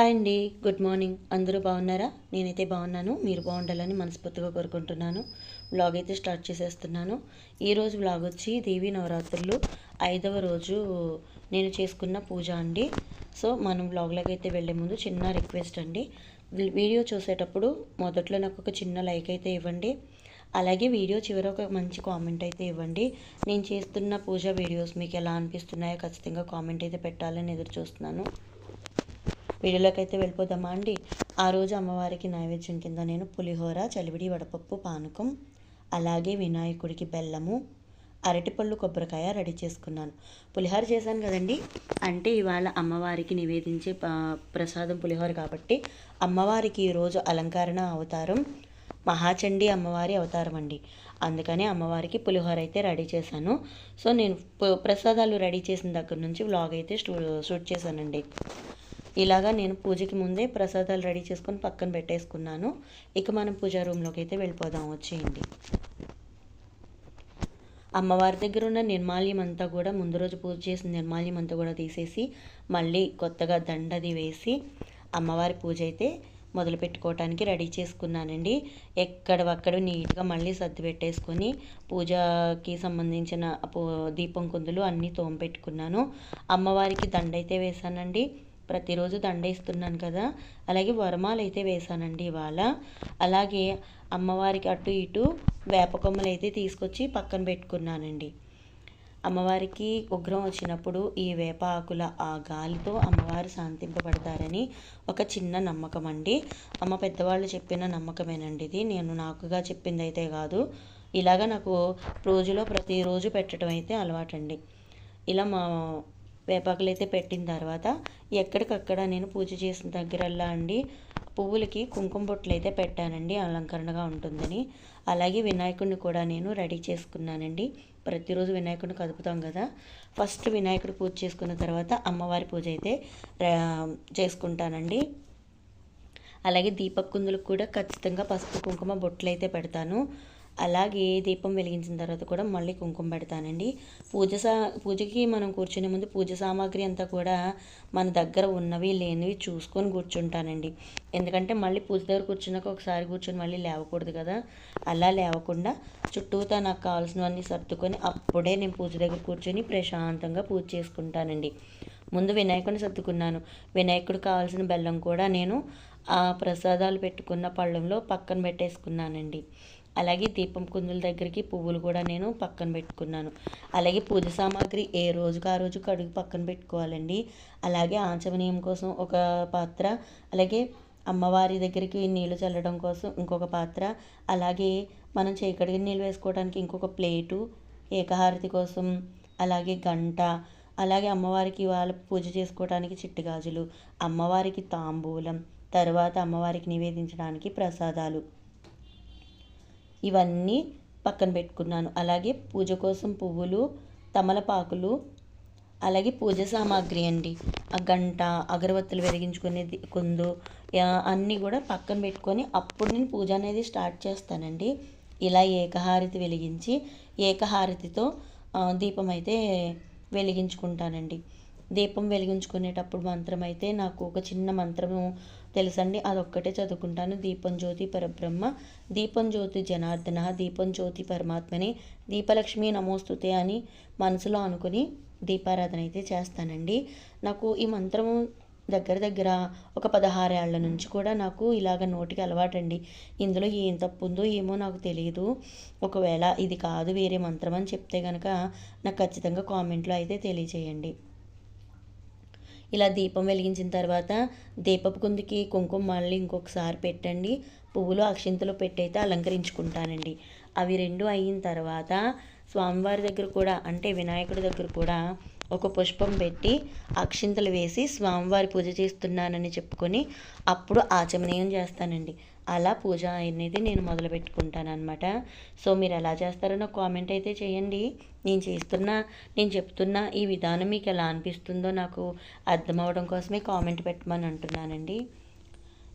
Hi అండి good morning. అందరూ బాగున్నారా? నేనైతే బాగున్నాను. మీరు బాగుండాలని మనస్ఫూర్తిగా కోరుకుంటున్నాను. వ్లాగ్ అయితే స్టార్ట్ చేసేస్తున్నాను. ఈరోజు వ్లాగ్ వచ్చి దేవి నవరాత్రులు. ఐదవ రోజు నేను చేసుకున్న పూజ అండి. సో మనం వ్లాగ్లోకి అయితే వెళ్ళే ముందు చిన్న రిక్వెస్ట్ అండి. వీడియో చూసేటప్పుడు మొదట్లో నాకు ఒక చిన్న లైక్ అయితే ఇవ్వండి. అలాగే వీడియో చివర ఒక మంచి కామెంట్ అయితే ఇవ్వండి. నేను చేస్తున్న పూజ వీడియోస్ మీకు ఎలా అనిపిస్తున్నాయో ఖచ్చితంగా కామెంట్ అయితే పెట్టాలని ఎదురు చూస్తున్నాను. వీడియోలోకి అయితే వెళ్ళిపోదామా అండి? ఆ రోజు అమ్మవారికి నైవేద్యం కింద నేను పులిహోర చలివిడి వడపప్పు పానకం అలాగే వినాయకుడికి బెల్లము అరటిపళ్ళు కొబ్బరికాయ రెడీ చేసుకున్నాను. పులిహోర చేశాను కదండి? అంటే ఇవాళ అమ్మవారికి నివేదించే ప్రసాదం పులిహోర కాబట్టి అమ్మవారికి ఈరోజు అలంకరణ అవతారం మహాచండి అమ్మవారి అవతారం అండి. అందుకనే అమ్మవారికి పులిహోర అయితే రెడీ చేశాను. సో నేను ప్రసాదాలు రెడీ చేసిన దగ్గర నుంచి వ్లాగ్ అయితే షూట్ చేశానండి. ఇలాగా నేను పూజకి ముందే ప్రసాదాలు రెడీ చేసుకొని పక్కన పెట్టేసుకున్నాను. ఇక మనం పూజా రూమ్లోకి అయితే వెళ్ళిపోదాం. వచ్చేయండి. అమ్మవారి దగ్గర ఉన్న నిర్మాల్యం అంతా కూడా ముందు రోజు పూజ చేసిన నిర్మాల్యం అంతా కూడా తీసేసి మళ్ళీ కొత్తగా దండది వేసి అమ్మవారి పూజ అయితే మొదలు పెట్టుకోవటానికి రెడీ చేసుకున్నానండి. ఎక్కడవక్కడ నీట్గా మళ్ళీ సర్ది పెట్టేసుకొని పూజకి సంబంధించిన పూ- దీపం కుందులు అన్నీ తోమ పెట్టుకున్నాను అమ్మవారికి దండ అయితే వేశానండి. ప్రతిరోజు దండ ఇస్తున్నాను కదా. అలాగే వరమాలు అయితే వేశానండి ఇవాళ. అలాగే అమ్మవారికి అటు ఇటు వేప కొమ్మలు అయితే తీసుకొచ్చి పక్కన పెట్టుకున్నానండి. అమ్మవారికి ఉగ్రం వచ్చినప్పుడు ఈ వేప ఆకుల ఆ గాలితో అమ్మవారు శాంతింపబడతారని ఒక చిన్న నమ్మకం అండి. అమ్మ పెద్దవాళ్ళు చెప్పిన నమ్మకమేనండి ఇది. నేను నాకుగా చెప్పింది అయితే కాదు. ఇలాగ నాకు రోజులో ప్రతిరోజు పెట్టడం అయితే అలవాటండి. ఇలా మా వేపాకులు అయితే పెట్టిన తర్వాత ఎక్కడికక్కడ నేను పూజ చేసిన దగ్గరల్లా అండి పువ్వులకి కుంకుమ బొట్లు అయితే పెట్టానండి అలంకరణగా ఉంటుందని. అలాగే వినాయకుడిని కూడా నేను రెడీ చేసుకున్నానండి. ప్రతిరోజు వినాయకుడిని కదుపుతాం కదా. ఫస్ట్ వినాయకుడు పూజ చేసుకున్న తర్వాత అమ్మవారి పూజ అయితే రా- చేసుకుంటానండి. అలాగే దీపక్ కుందులకు కూడా ఖచ్చితంగా పసుపు కుంకుమ బొట్లు అయితే పెడతాను. అలాగే దీపం వెలిగించిన తర్వాత కూడా మళ్ళీ కుంకుమ పెడతానండి. పూజ సా పూజకి మనం కూర్చునే ముందు పూజ సామాగ్రి అంతా కూడా మన దగ్గర ఉన్నవి లేనివి చూసుకొని కూర్చుంటానండి. ఎందుకంటే మళ్ళీ పూజ దగ్గర కూర్చున్నాక ఒకసారి కూర్చొని మళ్ళీ లేవకూడదు కదా. అలా లేవకుండా చుట్టూతా నాకు కావాల్సినవన్నీ సర్దుకొని అప్పుడే నేను పూజ దగ్గర కూర్చొని ప్రశాంతంగా పూజ చేసుకుంటానండి. ముందు వినాయకుడిని సర్దుకున్నాను. వినాయకుడికి కావాల్సిన బెల్లం కూడా నేను ఆ ప్రసాదాలు పెట్టుకున్న పళ్ళంలో పక్కన పెట్టేసుకున్నానండి. అలాగే దీపం కుందుల దగ్గరికి పువ్వులు కూడా నేను పక్కన పెట్టుకున్నాను. అలాగే పూజ సామాగ్రి ఏ రోజుకి ఆ రోజు కడుగు పక్కన పెట్టుకోవాలండి. అలాగే ఆచమనీయం కోసం ఒక పాత్ర అలాగే అమ్మవారి దగ్గరికి నీళ్ళు చల్లడం కోసం ఇంకొక పాత్ర అలాగే మనం చేకడికి నీళ్ళు వేసుకోవడానికి ఇంకొక ప్లేటు ఏకహారతి కోసం అలాగే గంట అలాగే అమ్మవారికి వాళ్ళ పూజ చేసుకోవడానికి చిట్టుగాజులు అమ్మవారికి తాంబూలం తర్వాత అమ్మవారికి నివేదించడానికి ప్రసాదాలు. ఇవన్నీ పక్కన పెట్టుకున్నాను. అలాగే పూజ కోసం పువ్వులు తమలపాకులు అలాగే పూజ సామాగ్రి అండి. ఆ గంట అగరబత్తులు వెలిగించుకునేది కుందు అన్నీ కూడా పక్కన పెట్టుకొని అప్పుడు నేను పూజ అనేది స్టార్ట్ చేస్తానండి. ఇలా ఏకహారతి వెలిగించి ఏకహారతితో దీపం అయితే వెలిగించుకుంటానండి. దీపం వెలిగించుకునేటప్పుడు మంత్రం అయితే నాకు ఒక చిన్న మంత్రము తెలుసండి అదొక్కటే చదువుకుంటాను. దీపం జ్యోతి పరబ్రహ్మ దీపం జ్యోతి జనార్దన దీపం జ్యోతి పరమాత్మని దీపలక్ష్మి నమోస్తుతే అని మనసులో అనుకుని దీపారాధన అయితే చేస్తానండి. నాకు ఈ మంత్రము దగ్గర దగ్గర ఒక పదహారేళ్ళ నుంచి కూడా నాకు ఇలాగ నోటికి అలవాటండి. ఇందులో ఏం తప్పు ఉందో ఏమో నాకు తెలియదు ఒకవేళ ఇది కాదు వేరే మంత్రం అని చెప్తే కనుక నాకు ఖచ్చితంగా కామెంట్లో అయితే తెలియచేయండి ఇలా దీపం వెలిగించిన తర్వాత దీపపు కుందికి కుంకుమ మళ్ళీ ఇంకొకసారి పెట్టండి. పువ్వులు అక్షింతలు పెట్టయితే అలంకరించుకుంటానండి. అవి రెండు అయిన తర్వాత స్వామివారి దగ్గర కూడా అంటే వినాయకుడి దగ్గర కూడా ఒక పుష్పం పెట్టి అక్షింతలు వేసి స్వామివారి పూజ చేస్తున్నానని చెప్పుకొని అప్పుడు ఆచమనీయం చేస్తానండి. అలా పూజ అనేది నేను మొదలు పెట్టుకుంటాను అనమాట సో మీరు ఎలా చేస్తారో నాకు కామెంట్ అయితే చేయండి. నేను చేస్తున్న నేను చెప్తున్న ఈ విధానం మీకు ఎలా అనిపిస్తుందో నాకు అర్థం అవడం కోసమే కామెంట్ పెట్టమని అంటున్నానండి.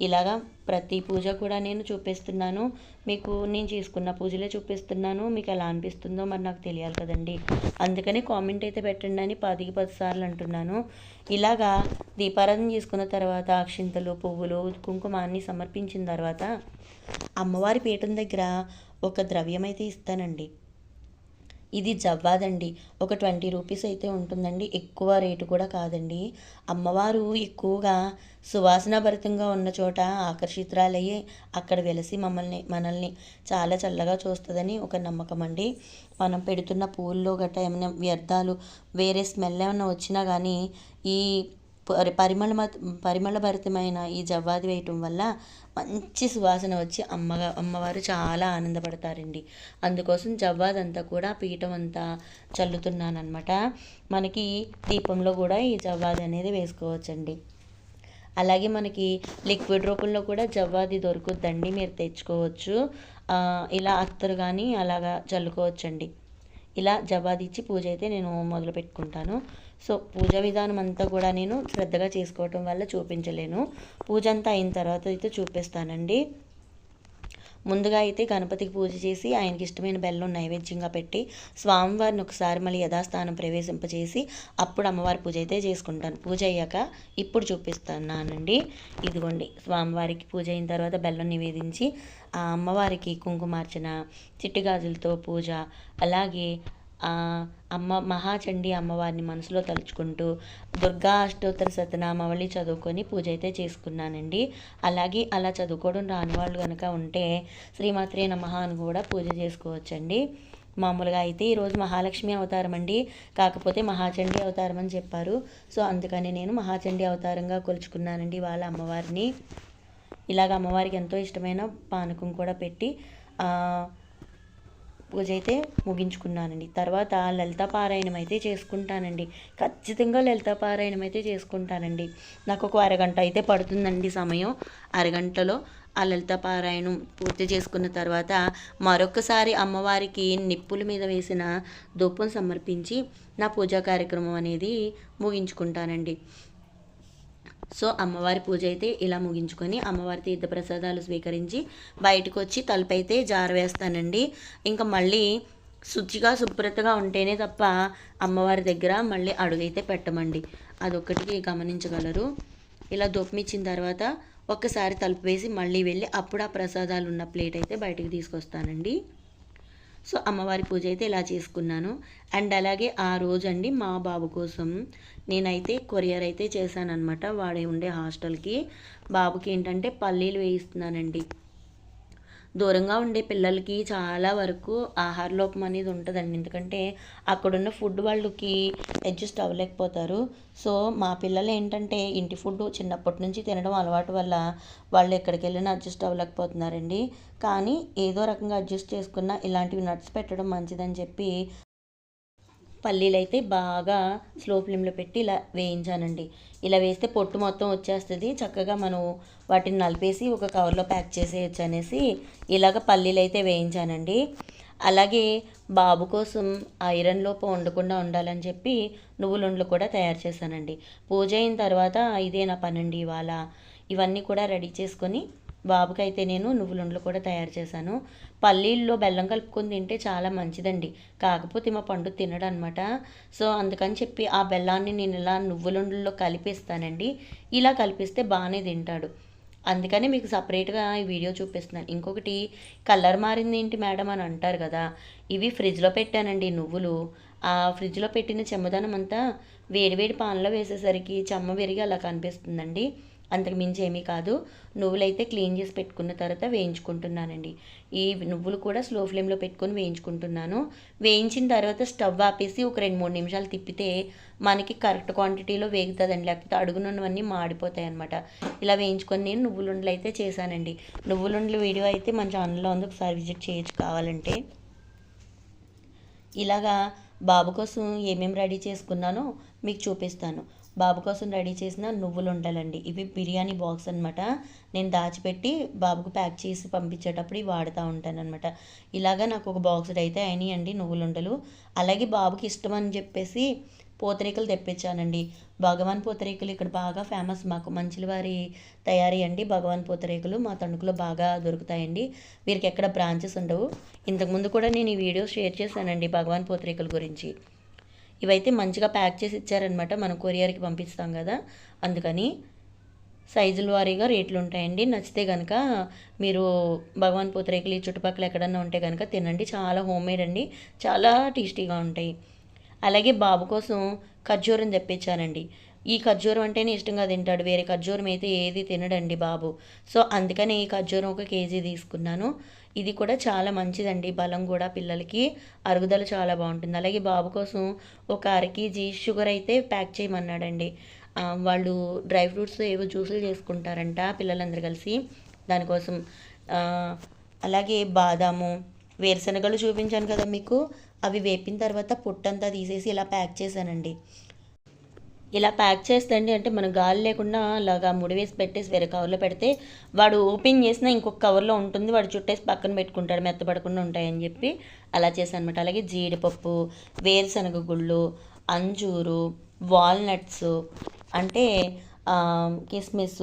ఇలాగా ప్రతి పూజ కూడా నేను చూపిస్తున్నాను. మీకు నేను చేసుకున్న పూజలే చూపిస్తున్నాను. మీకు ఎలా అనిపిస్తుందో మరి నాకు తెలియాలి కదండి. అందుకని కామెంట్ అయితే పెట్టండి అని పదికి పది సార్లు అంటున్నాను. ఇలాగా దీపారాధన చేసుకున్న తర్వాత అక్షింతలు పువ్వులు కుంకుమాన్ని సమర్పించిన తర్వాత అమ్మవారి పీఠం దగ్గర ఒక ద్రవ్యం అయితే ఇస్తానండి. ఇది జవ్వాదండి. ఒక ట్వంటీ రూపీస్ అయితే ఉంటుందండి. ఎక్కువ రేటు కూడా కాదండి. అమ్మవారు ఎక్కువగా సువాసనాభరితంగా ఉన్న చోట ఆకర్షితురాలయ్యి అక్కడ వెలిసి మమ్మల్ని మనల్ని చాలా చల్లగా చూస్తుందని ఒక నమ్మకం అండి. మనం పెడుతున్న పూల్లో గట్రా ఏమైనా వ్యర్థాలు వేరే స్మెల్ ఏమైనా వచ్చినా కానీ ఈ పరిమళ పరిమళభరితమైన ఈ జవ్వాది వేయటం వల్ల మంచి సువాసన వచ్చి అమ్మగా అమ్మవారు చాలా ఆనందపడతారండి. అందుకోసం జవ్వాదంతా కూడా పీఠం అంతా చల్లుతున్నానమాట మనకి దీపంలో కూడా ఈ జవ్వాది అనేది వేసుకోవచ్చండి. అలాగే మనకి లిక్విడ్ రూపంలో కూడా జవ్వాది దొరుకుద్దండి. మీరు తెచ్చుకోవచ్చు. ఇలా అత్తరు కానీ అలాగా చల్లుకోవచ్చండి. ఇలా జవ్వాది ఇచ్చి పూజ అయితే నేను మొదలు పెట్టుకుంటాను సో పూజ విధానం అంతా కూడా నేను శ్రద్ధగా చేసుకోవటం వల్ల చూపించలేను. పూజ అంతా అయిన తర్వాత అయితే చూపిస్తానండి. ముందుగా అయితే గణపతికి పూజ చేసి ఆయనకి ఇష్టమైన బెల్లం నైవేద్యంగా పెట్టి స్వామివారిని ఒకసారి మళ్ళీ యథాస్థానం ప్రవేశింపజేసి అప్పుడు అమ్మవారి పూజ అయితే చేసుకుంటాను. పూజ అయ్యాక ఇప్పుడు చూపిస్తున్నానండి. ఇదిగోండి స్వామివారికి పూజ అయిన తర్వాత బెల్లం నివేదించి ఆ అమ్మవారికి కుంకుమార్చన చిట్టి గాజులతో పూజ అలాగే అమ్మ మహాచండి అమ్మవారిని మనసులో తలుచుకుంటూ దుర్గా అష్టోత్తర సతనామావళి చదువుకొని పూజ అయితే చేసుకున్నానండి. అలాగే అలా చదువుకోవడం రాని వాళ్ళు కనుక ఉంటే శ్రీమాత్రే నమః అని కూడా పూజ చేసుకోవచ్చండి. మామూలుగా అయితే ఈరోజు మహాలక్ష్మి అవతారం అండి. కాకపోతే మహాచండీ అవతారం అని చెప్పారు. సో అందుకని నేను మహాచండి అవతారంగా కొలుచుకున్నానండి వాళ్ళ అమ్మవారిని. ఇలాగ అమ్మవారికి ఎంతో ఇష్టమైన పానకం కూడా పెట్టి పూజ అయితే ముగించుకున్నానండి. తర్వాత లలిత పారాయణం అయితే చేసుకుంటానండి. ఖచ్చితంగా లలిత పారాయణం అయితే చేసుకుంటానండి. నాకు ఒక అరగంట అయితే పడుతుందండి సమయం. అరగంటలో ఆ లలిత పారాయణం పూర్తి చేసుకున్న తర్వాత మరొకసారి అమ్మవారికి నిప్పుల మీద వేసిన దూపం సమర్పించి నా పూజా కార్యక్రమం అనేది ముగించుకుంటానండి. సో అమ్మవారి పూజ అయితే ఇలా ముగించుకొని అమ్మవారి తీర్థ ప్రసాదాలు స్వీకరించి బయటకు వచ్చి తలుపు అయితే జారవేస్తానండి ఇంకా మళ్ళీ శుచిగా శుభ్రతగా ఉంటేనే తప్ప అమ్మవారి దగ్గర మళ్ళీ అడుగైతే పెట్టమండి. అదొక్కటికి గమనించగలరు. ఇలా దొప్పిచ్చిన తర్వాత ఒక్కసారి తలుపు వేసి మళ్ళీ వెళ్ళి అప్పుడు ఆ ప్రసాదాలు ఉన్న ప్లేట్ అయితే బయటకు తీసుకొస్తానండి. సో అమ్మవారి పూజ అయితే ఇలా చేసుకున్నాను. అండ్ అలాగే ఆ రోజండి మా బాబు కోసం నేనైతే కొరియర్ అయితే చేశానన్నమాట. వాడే ఉండే హాస్టల్కి. బాబుకి ఏంటంటే పల్లీలు వేయిస్తున్నానండి. దూరంగా ఉండే పిల్లలకి చాలా వరకు ఆహార లోపం అనేది ఉంటుందండి. ఎందుకంటే అక్కడున్న ఫుడ్ వాళ్ళకి అడ్జస్ట్ అవ్వలేకపోతారు. సో మా పిల్లలు ఏంటంటే ఇంటి ఫుడ్ చిన్నప్పటి నుంచి తినడం అలవాటు వల్ల వాళ్ళు ఎక్కడికి వెళ్ళినా అడ్జస్ట్ అవ్వలేకపోతున్నారండి. కానీ ఏదో రకంగా అడ్జస్ట్ చేసుకున్న ఇలాంటివి నట్స్ పెట్టడం మంచిదని చెప్పి పల్లీలు అయితే బాగా స్లో ఫ్లేమ్లో పెట్టి ఇలా వేయించానండి. ఇలా వేస్తే పొట్టు మొత్తం వచ్చేస్తుంది. చక్కగా మనం వాటిని నలిపేసి ఒక కవర్లో ప్యాక్ చేసేయచ్చు అనేసి ఇలాగ పల్లీలు అయితే వేయించానండి. అలాగే బాబు కోసం ఐరన్ లోపం ఉండకుండా ఉండాలని చెప్పి నువ్వులుండ్లు కూడా తయారు చేశానండి. పూజ అయిన తర్వాత ఇదే నా పనండి ఇవాళ. ఇవన్నీ కూడా రెడీ చేసుకొని బాబుకైతే నేను నువ్వులుండలు కూడా తయారు చేశాను. పల్లీల్లో బెల్లం కలుపుకొని తింటే చాలా మంచిదండి. కాకపోతే మా పండు తినడు అనమాట సో అందుకని చెప్పి ఆ బెల్లాన్ని నేను ఇలా నువ్వులుండల్లో కలిపిస్తానండి. ఇలా కలిపిస్తే బాగానే తింటాడు. అందుకని మీకు సపరేట్గా ఈ వీడియో చూపిస్తున్నాను. ఇంకొకటి కలర్ మారింది ఏంటి మేడం అని అంటారు కదా ఇవి ఫ్రిడ్జ్లో పెట్టానండి నువ్వులు. ఆ ఫ్రిడ్జ్లో పెట్టిన చెమ్మదనం అంతా వేడివేడి పాన్లో వేసేసరికి చెమ్మ విరిగి అలా కనిపిస్తుందండి. అంతకు మించి ఏమీ కాదు. నువ్వులైతే క్లీన్ చేసి పెట్టుకున్న తర్వాత వేయించుకుంటున్నానండి. ఈ నువ్వులు కూడా స్లో ఫ్లేమ్లో పెట్టుకొని వేయించుకుంటున్నాను. వేయించిన తర్వాత స్టవ్ ఆపేసి ఒక రెండు మూడు నిమిషాలు తిప్పితే మనకి కరెక్ట్ క్వాంటిటీలో వేగుతుందండి. లేకపోతే అడుగునున్నవన్నీ మాడిపోతాయి అనమాట ఇలా వేయించుకొని నేను నువ్వులుండలు అయితే చేశానండి. నువ్వులుండలు వీడియో అయితే మన ఛానల్లో ఉంది. ఒకసారి విజిట్ చేయొచ్చు కావాలంటే. ఇలాగా బాబు కోసం ఏమేమి రెడీ చేసుకున్నానో మీకు చూపిస్తాను. బాబు కోసం రెడీ చేసిన నువ్వులు ఉండాలండి ఇవి బిర్యానీ బాక్స్ అనమాట నేను దాచిపెట్టి బాబుకు ప్యాక్ చేసి పంపించేటప్పుడు ఇవి వాడుతూ ఉంటాను అనమాట ఇలాగా నాకు ఒక బాక్స్ అయితే అయినాయండి నువ్వులు ఉండలు అలాగే బాబుకి ఇష్టం అని చెప్పేసి పూతరేకులు తెప్పించానండి. భగవాన్ పూతరేకులు ఇక్కడ బాగా ఫేమస్. మాకు మంచిలవారి తయారీ అండి భగవాన్ పూతరేకులు. మా తణుకులో బాగా దొరుకుతాయండి. వీరికి ఎక్కడ బ్రాంచెస్ ఉండవు. ఇంతకుముందు కూడా నేను ఈ వీడియో షేర్ చేశానండి భగవాన్ పూతరేకుల గురించి. ఇవైతే మంచిగా ప్యాక్ చేసి ఇచ్చారనమాట మనం కొరియర్కి పంపిస్తాం కదా. అందుకని సైజుల వారీగా రేట్లు ఉంటాయండి. నచ్చితే కనుక మీరు భగవాన్ పూతరేకులు ఈ చుట్టుపక్కల ఎక్కడన్నా ఉంటే కనుక తినండి. చాలా హోమ్ మేడ్ అండి. చాలా టేస్టీగా ఉంటాయి. అలాగే బాబు కోసం ఖర్జూరం తెప్పించానండి. ఈ ఖర్జూరం అంటేనే ఇష్టంగా తింటాడు. వేరే ఖర్జూరం అయితే ఏది తినడండి బాబు. సో అందుకని ఈ ఖర్జూరం ఒక కేజీ తీసుకున్నాను. ఇది కూడా చాలా మంచిదండి. బలం కూడా పిల్లలకి. అరుగుదల చాలా బాగుంటుంది. అలాగే బాబు కోసం ఒక అర కేజీ షుగర్ అయితే ప్యాక్ చేయమన్నాడండి. వాళ్ళు డ్రై ఫ్రూట్స్ ఏవో జ్యూసులు చేసుకుంటారంట పిల్లలందరూ కలిసి. దానికోసం అలాగే బాదాము వేరుశనగలు చూపించాను కదా మీకు. అవి వేపిన తర్వాత పొట్టంతా తీసేసి ఇలా ప్యాక్ చేశానండి. ఇలా ప్యాక్ చేస్తండి అంటే మనం గాలి లేకుండా అలాగా ముడివేసి పెట్టేసి వేరే కవర్లో పెడితే వాడు ఓపెన్ చేసినా ఇంకొక కవర్లో ఉంటుంది. వాడు చుట్టేసి పక్కన పెట్టుకుంటాడు. మెత్తపడకుండా ఉంటాయని చెప్పి అలా చేశాను అనమాట అలాగే జీడిపప్పు వేరుశనగ గుళ్ళు అంజూరు వాల్నట్స్ అంటే కిస్మిస్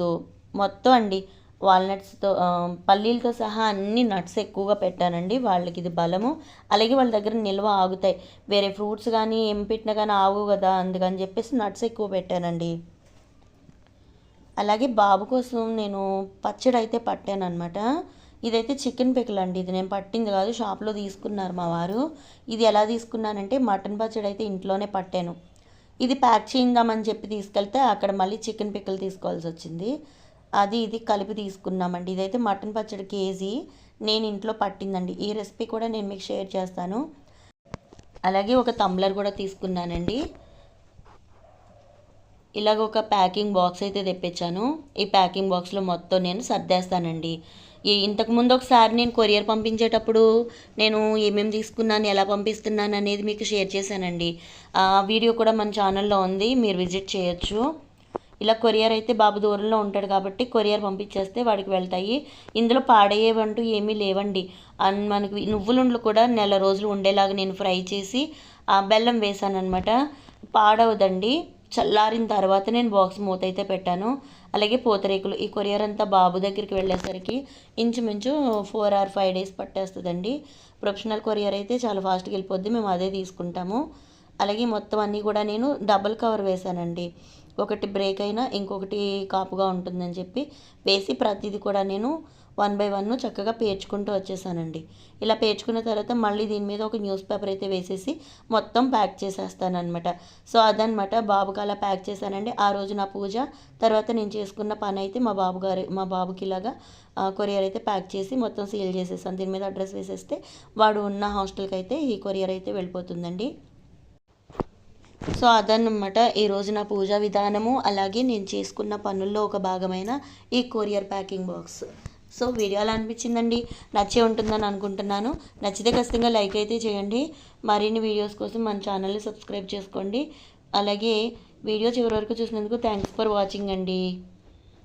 మొత్తం అండి. వాల్నట్స్తో పల్లీలతో సహా అన్ని నట్స్ ఎక్కువగా పెట్టానండి. వాళ్ళకి ఇది బలము. అలాగే వాళ్ళ దగ్గర నిల్వ ఆగుతాయి. వేరే ఫ్రూట్స్ కానీ ఏం పెట్టినా కానీ ఆగు కదా అందుకని చెప్పేసి నట్స్ ఎక్కువ పెట్టానండి. అలాగే బాబు కోసం నేను పచ్చడి అయితే పట్టాను అనమాట ఇదైతే చికెన్ పిక్కల్ అండి. ఇది నేను పట్టింది కాదు. షాప్లో తీసుకున్నారు మా వారు. ఇది ఎలా తీసుకున్నానంటే మటన్ పచ్చడి అయితే ఇంట్లోనే పట్టాను. ఇది ప్యాక్ చేయిందామని చెప్పి తీసుకెళ్తే అక్కడ మళ్ళీ చికెన్ పిక్కలు తీసుకోవాల్సి వచ్చింది. అది ఇది కలిపి తీసుకున్నామండి. ఇదైతే మటన్ పచ్చడి కేజీ. నేను ఇంట్లో పట్టిందండి. ఈ రెసిపీ కూడా నేను మీకు షేర్ చేస్తాను. అలాగే ఒక తమ్లర్ కూడా తీసుకున్నానండి. ఇలాగ ఒక ప్యాకింగ్ బాక్స్ అయితే తెప్పించాను. ఈ ప్యాకింగ్ బాక్స్లో మొత్తం నేను సర్దేస్తానండి. ఈ ఇంతకుముందు ఒకసారి నేను కొరియర్ పంపించేటప్పుడు నేను ఏమేమి తీసుకున్నాను ఎలా పంపిస్తున్నాను అనేది మీకు షేర్ చేశానండి. ఆ వీడియో కూడా మన ఛానల్లో ఉంది. మీరు విజిట్ చేయొచ్చు. ఇలా కొరియర్ అయితే బాబు దూరంలో ఉంటాడు కాబట్టి కొరియర్ పంపించేస్తే వాడికి వెళ్తాయి. ఇందులో పాడయ్యేవంటూ ఏమీ లేవండి. అండ్ మనకి నువ్వులుండ్లు కూడా నెల రోజులు ఉండేలాగా నేను ఫ్రై చేసి ఆ బెల్లం వేసాను అనమాట పాడవదండి. చల్లారిన తర్వాత నేను బాక్స్ మూత అయితే పెట్టాను. అలాగే పూతరేకులు ఈ కొరియర్ అంతా బాబు దగ్గరికి వెళ్ళేసరికి ఇంచుమించు ఫోర్ ఆర్ ఫైవ్ డేస్ పట్టేస్తుందండి. ప్రొఫెషనల్ కొరియర్ అయితే చాలా ఫాస్ట్గా వెళ్ళిపోద్ది. మేము అదే తీసుకుంటాము. అలాగే మొత్తం అన్నీ కూడా నేను డబుల్ కవర్ వేశానండి ఒకటి బ్రేక్ అయినా ఇంకొకటి కాపుగా ఉంటుందని చెప్పి వేసి ప్రతిదీ కూడా నేను వన్ బై వన్ చక్కగా పేర్చుకుంటూ వచ్చేసానండి. ఇలా పేర్చుకున్న తర్వాత మళ్ళీ దీని మీద ఒక న్యూస్ పేపర్ అయితే వేసేసి మొత్తం ప్యాక్ చేసేస్తానమాట సో అదనమాట బాబుకి అలా ప్యాక్ చేశానండి. ఆ రోజు నా పూజ తర్వాత నేను చేసుకున్న పని అయితే మా బాబు గారి మా బాబుకి ఇలాగా ఆ, కొరియర్ అయితే ప్యాక్ చేసి మొత్తం సీల్ చేసేసాను. దీని మీద అడ్రస్ వేసేస్తే వాడు ఉన్న హాస్టల్కి అయితే ఈ కొరియర్ అయితే వెళ్ళిపోతుందండి. సో అదన్నమాట ఈరోజు నా పూజా విధానము. అలాగే నేను చేసుకున్న పనుల్లో ఒక భాగమైన ఈ courier packing box. So video ఎలా అనిపించిందండి? నచ్చే ఉంటుందని అనుకుంటున్నాను. నచ్చితే ఖచ్చితంగా లైక్ అయితే చేయండి. మరిన్ని వీడియోస్ కోసం మన ఛానల్ని సబ్స్క్రైబ్ చేసుకోండి. అలాగే వీడియో చివరి వరకు చూసినందుకు థ్యాంక్స్ ఫర్ వాచింగ్ అండి.